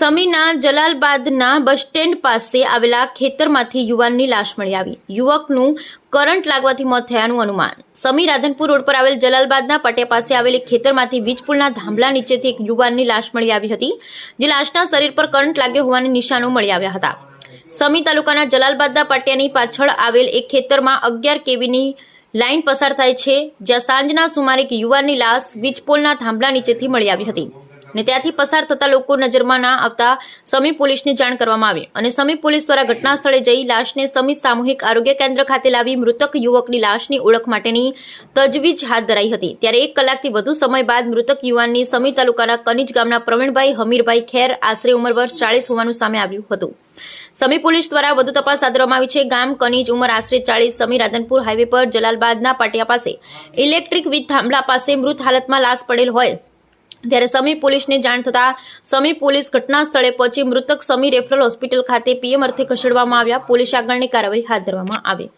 સમીના જલાલબાદના bus stand પાસે આવેલા ખેતરમાંથી યુવાનની લાશ મળી આવી. યુવકનું કરંટ લાગવાથી મોત થયાનું અનુમાન. સમી રાધનપુર રોડ પર આવેલ જલાલબાદના પટિયા પાસે આવેલી ખેતરમાંથી વીજપુલના થાંભલા નીચેથી એક યુવાનની લાશ મળી આવી હતી, જે લાશના શરીર પર કરંટ લાગ્યો હોવાની નિશાનો મળી આવ્યા હતા. સમી તાલુકાના જલાલબાદના પાટિયાની પાછળ આવેલ એક ખેતરમાં અગિયાર કેવીની લાઇન પસાર થાય છે, જ્યાં સાંજના સુમારે એક યુવાનની લાશ વીજપોલના થાંભલા નીચેથી મળી આવી હતી. ને ત્યાંથી પસાર થતા લોકો નજરમાં ના આવતા સમી પોલીસને જાણ કરવામાં આવી અને સમી પોલીસ દ્વારા ઘટના સ્થળે જઈ લાશને સમી સામૂહિક આરોગ્ય કેન્દ્ર ખાતે લાવી મૃતક યુવકની લાશની ઓળખ માટેની તજવીજ હાથ ધરાઈ હતી. ત્યારે એક કલાકથી વધુ સમય બાદ મૃતક યુવાનની સમી તાલુકાના કનિજ ગામના પ્રવીણભાઈ હમીરભાઈ ખેર આશરે ઉંમર વર્ષ ચાળીસ હોવાનું સામે આવ્યું હતું. સમી પોલીસ દ્વારા વધુ તપાસ હાથ ધરવામાં આવી છે. ગામ કનીજ ઉંમર આશરે ચાલીસ સમી રાધનપુર હાઈવે પર જલાલબાદના પાટિયા પાસે ઇલેક્ટ્રિક વીજ થાંભલા પાસે મૃત હાલતમાં લાશ પડેલ હોય ત્યારે સમી પોલીસને જાણ થતા સમી પોલીસ ઘટના સ્થળે પહોંચી મૃતક સમી રેફરલ હોસ્પિટલ ખાતે પીએમ અર્થે ખસેડવામાં આવ્યા. પોલીસ આગળની કાર્યવાહી હાથ ધરવામાં આવી.